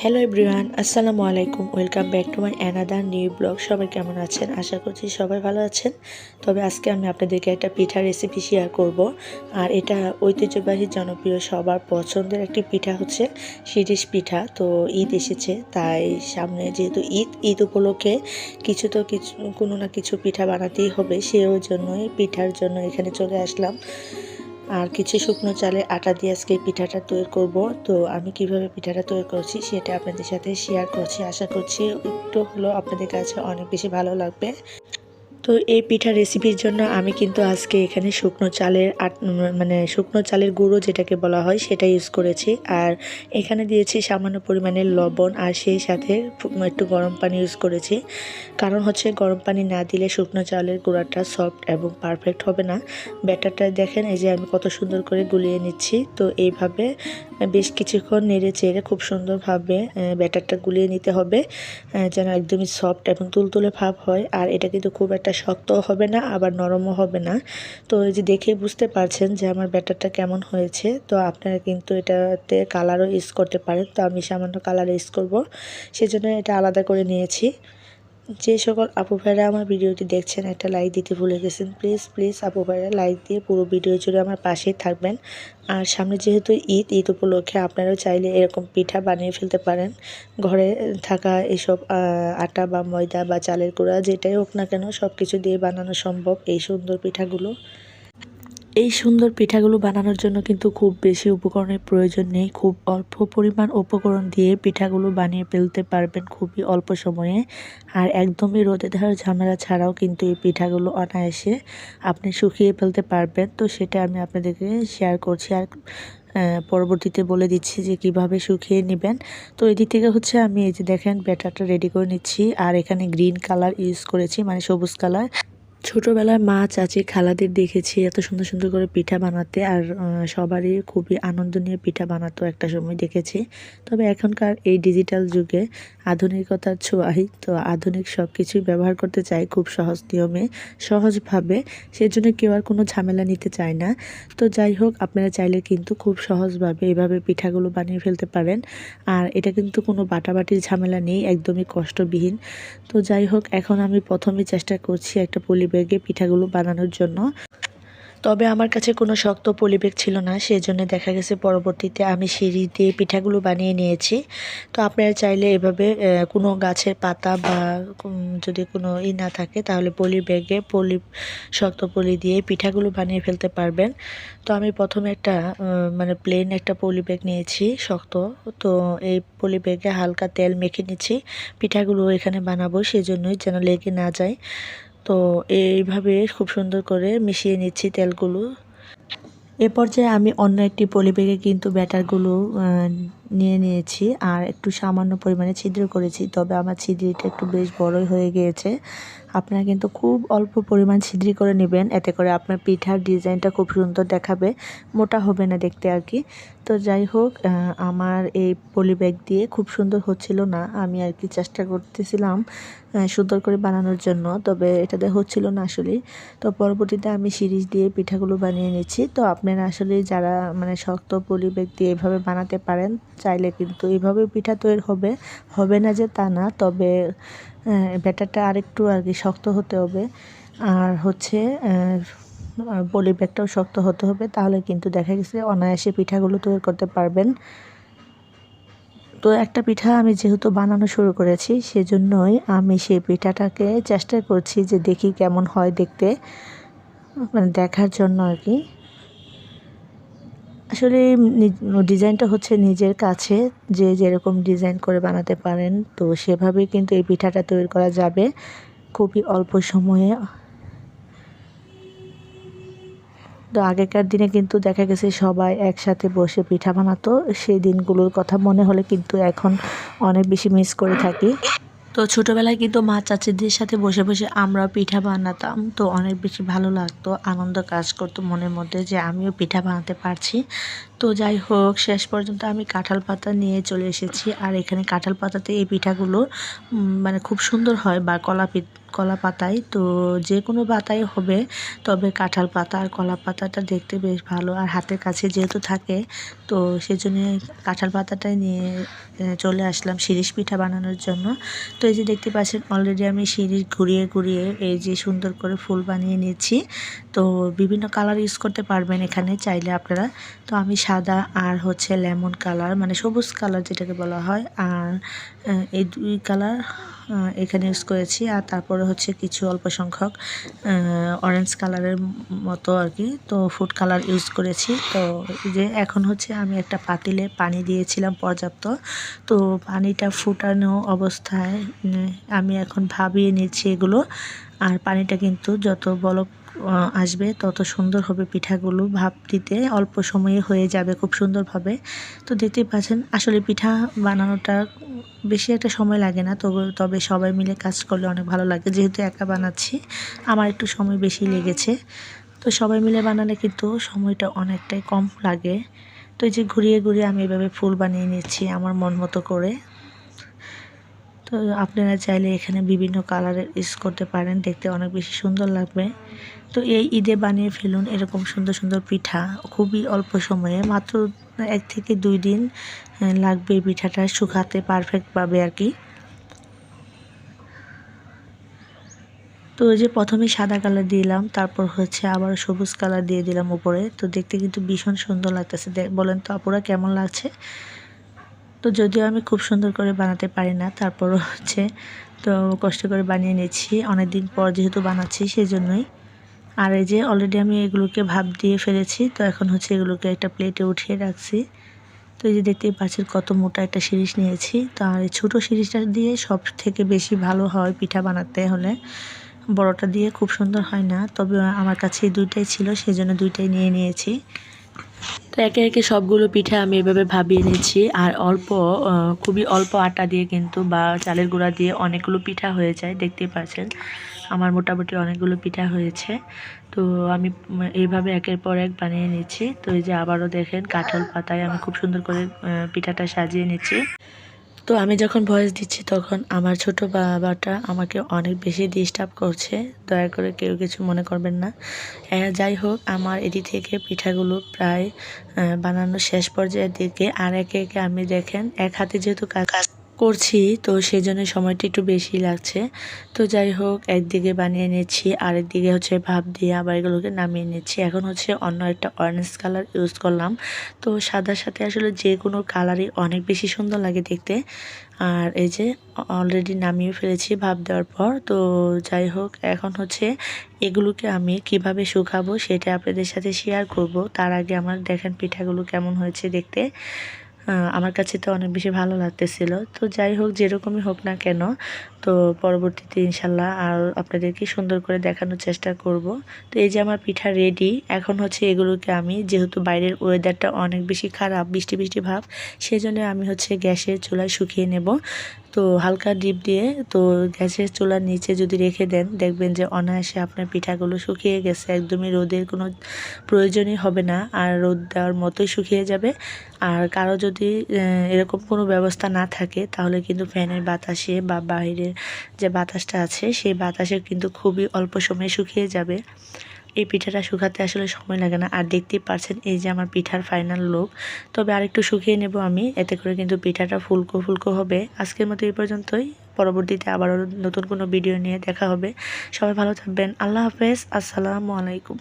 Hello everyone আসসালামু আলাইকুম welcome back to my another new vlog সবাই কেমন আছেন? আশা করছি সবাই ভালো আছেন। তবে আজকে আমি আপনাদেরকে একটা পিঠা রেসিপি শেয়ার করব। আর এটা ঐতিহ্যবাহী জনপ্রিয়, সবার পছন্দের একটি পিঠা হচ্ছে শিরিষ পিঠা। তো ঈদ এসেছে, তাই সামনে যেহেতু ঈদ ঈদ উপলক্ষে কিছু তো কিছু, কোনো না কিছু পিঠা বানাতেই হবে, সেও জন্যই, পিঠার জন্য এখানে চলে আসলাম। আর কিছু শুকনো চালে আটা দিয়ে আজকে পিঠাটা তৈরি করব। তো আমি কীভাবে পিঠাটা তৈরি করছি সেটা আপনাদের সাথে শেয়ার করছি। আশা করছি একটু হলেও আপনাদের কাছে অনেক বেশি ভালো লাগবে। তো এই পিঠা রেসিপির জন্য আমি কিন্তু আজকে এখানে শুকনো চালের আট মানে শুকনো চালের গুঁড়ো যেটাকে বলা হয় সেটা ইউজ করেছি। আর এখানে দিয়েছি সামান্য পরিমাণে লবণ আর সেই সাথে একটু গরম পানি ইউজ করেছি। কারণ হচ্ছে গরম পানি না দিলে শুকনো চালের গুঁড়াটা সফট এবং পারফেক্ট হবে না। ব্যাটারটা দেখেন, এই যে আমি কত সুন্দর করে গুলিয়ে নিচ্ছি। তো এইভাবে বেশ কিছুক্ষণ নেড়ে চেড়ে খুব সুন্দরভাবে ব্যাটারটা গুলিয়ে নিতে হবে যেন একদমই সফট এবং তুলতুলে ভাব হয়। আর এটা কিন্তু খুব একটা শক্তও হবে না, আবার নরমও হবে না। তো এই যে দেখেই বুঝতে পারছেন যে আমার ব্যাটারটা কেমন হয়েছে। তো আপনারা কিন্তু এটাতে কালারও ইউজ করতে পারেন। তো আমি সামান্য কালার ইউজ করব। সেজন্য এটা আলাদা করে নিয়েছি। যে সকল আপু ভাইরা আমার ভিডিওটি দেখছেন, একটা লাইক দিতে ভুলে গেছেন প্লিজ প্লিজ আপু ভাইরা লাইক দিয়ে পুরো ভিডিও জুড়ে আমার পাশেই থাকবেন। আর সামনে যেহেতু ঈদ ঈদ উপলক্ষে আপনারাও চাইলে এরকম পিঠা বানিয়ে ফেলতে পারেন। ঘরে থাকা এসব আটা বা ময়দা বা চালের গুঁড়া যেটাই হোক না কেন সব কিছু দিয়ে বানানো সম্ভব এই সুন্দর পিঠাগুলো। এই সুন্দর পিঠাগুলো বানানোর জন্য কিন্তু খুব বেশি উপকরণের প্রয়োজন নেই। খুব অল্প পরিমাণ উপকরণ দিয়ে পিঠাগুলো বানিয়ে ফেলতে পারবেন খুবই অল্প সময়ে। আর একদমই রোদে দেওয়ার ঝামেলা ছাড়াও কিন্তু এই পিঠাগুলো অনায়াসে আপনি শুকিয়ে ফেলতে পারবেন। তো সেটা আমি আপনাদেরকে শেয়ার করছি। আর পরবর্তীতে বলে দিচ্ছি যে কীভাবে শুকিয়ে নেবেন। তো এদিক থেকে হচ্ছে আমি এই যে দেখেন ব্যাটারটা রেডি করে নিচ্ছি। আর এখানে গ্রিন কালার ইউজ করেছি মানে সবুজ কালার ছোটোবেলায় মা, চাচি, খালাদের দেখেছি এত সুন্দর সুন্দর করে পিঠা বানাতে আর সবারই খুবই আনন্দ নিয়ে পিঠা বানাতো একটা সময় দেখেছি। তবে এখনকার এই ডিজিটাল যুগে আধুনিকতার ছোঁয়াই, তো আধুনিক সব কিছুই ব্যবহার করতে চাই খুব সহজ নিয়মে, সহজভাবে, সেজন্য কেউ আর কোনো ঝামেলা নিতে চায় না। তো যাই হোক, আপনারা চাইলে কিন্তু খুব সহজভাবে এভাবে পিঠাগুলো বানিয়ে ফেলতে পারেন। আর এটা কিন্তু কোনো বাটাবাটির ঝামেলা নেই, একদমই কষ্টবিহীন। তো যাই হোক, এখন আমি প্রথমে চেষ্টা করছি একটা পলি ব্যাগে পিঠাগুলো বানানোর জন্য। তবে আমার কাছে কোনো শক্ত পলিবেগ ছিল না সেই জন্য দেখা গেছে পরবর্তীতে আমি সিঁড়ি দিয়ে পিঠাগুলো বানিয়ে নিয়েছি। তো আপনারা চাইলে এভাবে কোনো গাছের পাতা বা যদি কোনো ই না থাকে, তাহলে পলি ব্যাগে পলি, শক্ত পলি দিয়ে পিঠাগুলো বানিয়ে ফেলতে পারবেন। তো আমি প্রথমে একটা মানে প্লেন একটা পলি ব্যাগ নিয়েছি, শক্ত। তো এই পলি ব্যাগে হালকা তেল মেখে নিচ্ছি। পিঠাগুলো এখানে বানাবো, সেজন্যই যেন লেগে না যায়। তো এইভাবে খুব সুন্দর করে মিশিয়ে নিচ্ছি তেলগুলো। এ পর্যায়ে আমি অন্য একটি পলিব্যাগে কিন্তু ব্যাটারগুলো নিয়ে নিয়েছি আর একটু সামান্য পরিমাণে ছিদ্র করেছি, তবে আমার ছিদ্রিটা একটু বেশ বড়ই হয়ে গিয়েছে। আপনারা কিন্তু খুব অল্প পরিমাণ ছিদ্রি করে নেবেন, এতে করে আপনার পিঠার ডিজাইনটা খুব সুন্দর দেখাবে, মোটা হবে না দেখতে আর কি। তো যাই হোক আমার এই পলি ব্যাগ দিয়ে খুব সুন্দর হচ্ছিল না, আমি আর কি চেষ্টা করতেছিলাম সুন্দর করে বানানোর জন্য, তবে এটাতে হচ্ছিল না আসলে তো পরবর্তীতে আমি সিরিজ দিয়ে পিঠাগুলো বানিয়ে নিচ্ছি। তো আপনারা আসলে যারা মানে শক্ত পলি ব্যাগ দিয়ে এভাবে বানাতে পারেন চাইলে কিন্তু এইভাবে পিঠা তৈরি হবে হবে না যে তা না, তবে ব্যাটারটা আরেকটু আর কি শক্ত হতে হবে। আর হচ্ছে পলি ব্যাগটাও শক্ত হতে হবে, তাহলে কিন্তু দেখা গেছে অনায়াসে পিঠাগুলো তৈরি করতে পারবেন। তো একটা পিঠা আমি যেহেতু বানানো শুরু করেছি, সেজন্যই আমি সেই পিঠাটাকে চেষ্টা করছি যে দেখি কেমন হয় দেখতে মানে দেখার জন্য আর কি। আসলে ডিজাইনটা হচ্ছে নিজের কাছে যে যেরকম ডিজাইন করে বানাতে পারেন, তো সেভাবেই কিন্তু এই পিঠাটা তৈরি করা যাবে খুবই অল্প সময়ে। তো আগেকার দিনে কিন্তু দেখা গেছে সবাই একসাথে বসে পিঠা বানাতো, সেই দিনগুলোর কথা মনে হলে কিন্তু এখন অনেক বেশি মিস করে থাকি। তো ছোটোবেলায় কিন্তু মা চাচিদের সাথে বসে বসে আমরাও পিঠা বানাতাম। তো অনেক বেশি ভালো লাগতো, আনন্দ কাজ করতো মনের মধ্যে যে আমিও পিঠা বানাতে পারছি। তো যাই হোক, শেষ পর্যন্ত আমি কাঁঠাল পাতা নিয়ে চলে এসেছি। আর এখানে কাঁঠাল পাতাতে এই পিঠাগুলো মানে খুব সুন্দর হয় বা কলা কলা পাতায় তো যে কোনো পাতাই হবে, তবে কাঁঠাল পাতা আর কলা পাতাটা দেখতে বেশ ভালো। আর হাতের কাছে যেহেতু থাকে, তো সেজন্য কাঁঠাল পাতাটাই নিয়ে চলে আসলাম শিরিষ পিঠা বানানোর জন্য। তো এই যে দেখতে পাচ্ছেন অলরেডি আমি শিরিষ ঘুরিয়ে ঘুরিয়ে এই যে সুন্দর করে ফুল বানিয়ে নিয়েছি। তো বিভিন্ন কালার ইউজ করতে পারবেন এখানে চাইলে আপনারা। তো আমি সাদা আর হচ্ছে লেমন কালার মানে সবুজ কালার যেটাকে বলা হয়, আর এই দুই কালার এখানে ইউজ করেছি। আর তারপরে হচ্ছে কিছু অল্প সংখ্যক অরেঞ্জ কালারের মতো আর কি। তো ফুড কালার ইউজ করেছি। তো যে এখন হচ্ছে আমি একটা পাতিলে পানি দিয়েছিলাম পর্যাপ্ত। তো পানিটা ফুটানো অবস্থায় আমি এখন ভাবিয়ে নিচ্ছি এগুলো। আর পানিটা কিন্তু যত বলক আসবে, তত সুন্দর হবে পিঠাগুলো। ভাপ দিতে অল্প সময়ে হয়ে যাবে খুব সুন্দরভাবে। তো দেখতেই পাচ্ছেন, আসলে পিঠা বানানোটা বেশি একটা সময় লাগে না, তবে তবে সবাই মিলে কাজ করলে অনেক ভালো লাগে। যেহেতু একা বানাচ্ছি, আমার একটু সময় বেশি লেগেছে। তো সবাই মিলে বানালে কিন্তু সময়টা অনেকটাই কম লাগে। তো এই যে ঘুরিয়ে ঘুরিয়ে আমি এভাবে ফুল বানিয়ে নিচ্ছি আমার মন মতো করে। তো আপনারা চাইলে এখানে বিভিন্ন কালারের ইউজ করতে পারেন, দেখতে অনেক বেশি সুন্দর লাগবে। তো এই ঈদে বানিয়ে ফেলুন এরকম সুন্দর সুন্দর পিঠা, খুবই অল্প সময়ে, মাত্র এক থেকে দুই দিন লাগবে পিঠাটা শুকাতে পারফেক্টভাবে আর কি। তো ওই যে প্রথমে সাদা কালার দিলাম, তারপর হচ্ছে আবার সবুজ কালার দিয়ে দিলাম উপরে। তো দেখতে কিন্তু ভীষণ সুন্দর লাগতেছে বলেন তো আপুরা কেমন লাগছে? তো যদিও আমি খুব সুন্দর করে বানাতে পারি না, তারপরও হচ্ছে তো কষ্ট করে বানিয়ে নিয়েছি। অনেক দিন পর যেহেতু বানাচ্ছি সেই জন্যই আর এই যে অলরেডি আমি এগুলোকে ভাপ দিয়ে ফেলেছি, তো এখন হচ্ছে এগুলোকে একটা প্লেটে উঠিয়ে রাখছি। তো এই যে দেখতেই পাচ্ছেন কত মোটা একটা সিরিজ নিয়েছি। তো আর এই ছোটো সিরিজটা দিয়ে সব থেকে বেশি ভালো হয় পিঠা বানাতে হলে। বড়টা দিয়ে খুব সুন্দর হয় না, তবে আমার কাছে দুইটাই ছিল সেই জন্য দুইটাই নিয়ে নিয়েছি। তো একে একে সবগুলো পিঠা আমি এভাবে ভাবিয়ে নিচ্ছি আর অল্প খুবই অল্প আটা দিয়ে কিন্তু বা চালের গুঁড়া দিয়ে অনেকগুলো পিঠা হয়ে যায় দেখতে পাচ্ছেন আমার মোটামুটি অনেকগুলো পিঠা হয়েছে। তো আমি এইভাবে একের পর এক বানিয়ে নিচ্ছি। তো এই যে আবারও দেখেন, কাঁঠাল পাতায় আমি খুব সুন্দর করে পিঠাটা সাজিয়ে নিচ্ছি। তো আমি যখন ভয়েস দিচ্ছি তখন আমার ছোট বাবাটা আমাকে অনেক বেশি ডিস্টার্ব করছে। দয়া করে কেউ কিছু মনে করবেন না। যাই হোক, আমার এদিক থেকে পিঠাগুলো প্রায় বানানো শেষ পর্যায়ের দিকে। আর একে একে আমি দেখেন, এক হাতে যেহেতু কাজ করছি, তো সেই জন্য সময়টা একটু বেশি লাগছে। তো যাই হোক, একদিকে বানিয়ে নিচ্ছি আরেকদিকে হচ্ছে ভাব দিয়ে আবার এগুলোকে নামিয়ে নিচ্ছি। এখন হচ্ছে অন্য একটা অরেঞ্জ কালার ইউজ করলাম। তো সাদার সাথে আসলে যে কোনো কালারই অনেক বেশি সুন্দর লাগে দেখতে। আর এই যে অলরেডি নামিয়ে ফেলেছি ভাব দেওয়ার পর। তো যাই হোক, এখন হচ্ছে এগুলোকে আমি কীভাবে শুকাবো সেটা আপনাদের সাথে শেয়ার করব। তার আগে আমার দেখেন পিঠাগুলো কেমন হয়েছে দেখতে। আমার কাছে তো অনেক বেশি ভালো লাগতেছিল। তো যাই হোক, যেরকমই হোক না কেন, তো পরবর্তীতে ইনশাল্লাহ আর আপনাদেরকে সুন্দর করে দেখানোর চেষ্টা করব। তো এই যে আমার পিঠা রেডি এখন হচ্ছে এগুলোকে আমি, যেহেতু বাইরের ওয়েদারটা অনেক বেশি খারাপ, বৃষ্টি বৃষ্টি ভাব সেই জন্য আমি হচ্ছে গ্যাসের চুলায় শুকিয়ে নেব। তো হালকা ডিপ দিয়ে তো গ্যাসের চুলার নিচে যদি রেখে দেন, দেখবেন যে অনায়াসে আপনার পিঠাগুলো শুকিয়ে গেছে। একদমই রোদের কোনো প্রয়োজনই হবে না, আর রোদ দেওয়ার মতোই শুকিয়ে যাবে। আর কারও যদি এরকম কোনো ব্যবস্থা না থাকে, তাহলে কিন্তু ফ্যানের বাতাসে বা বাইরের যে বাতাসটা আছে, সেই বাতাসে কিন্তু খুবই অল্প সময়ে শুকিয়ে যাবে। এই পিঠাটা শুকাতে আসলে সময় লাগে না। আর দেখতেই পারছেন এই যে আমার পিঠার ফাইনাল লুক তবে আরেকটু শুকিয়ে নেব আমি, এতে করে কিন্তু পিঠাটা ফুলকো ফুলকো হবে। আজকের মতো এই পর্যন্তই। পরবর্তীতে আবারও নতুন কোনো ভিডিও নিয়ে দেখা হবে। সবাই ভালো থাকবেন। আল্লাহ হাফেজ। আসসালামু আলাইকুম।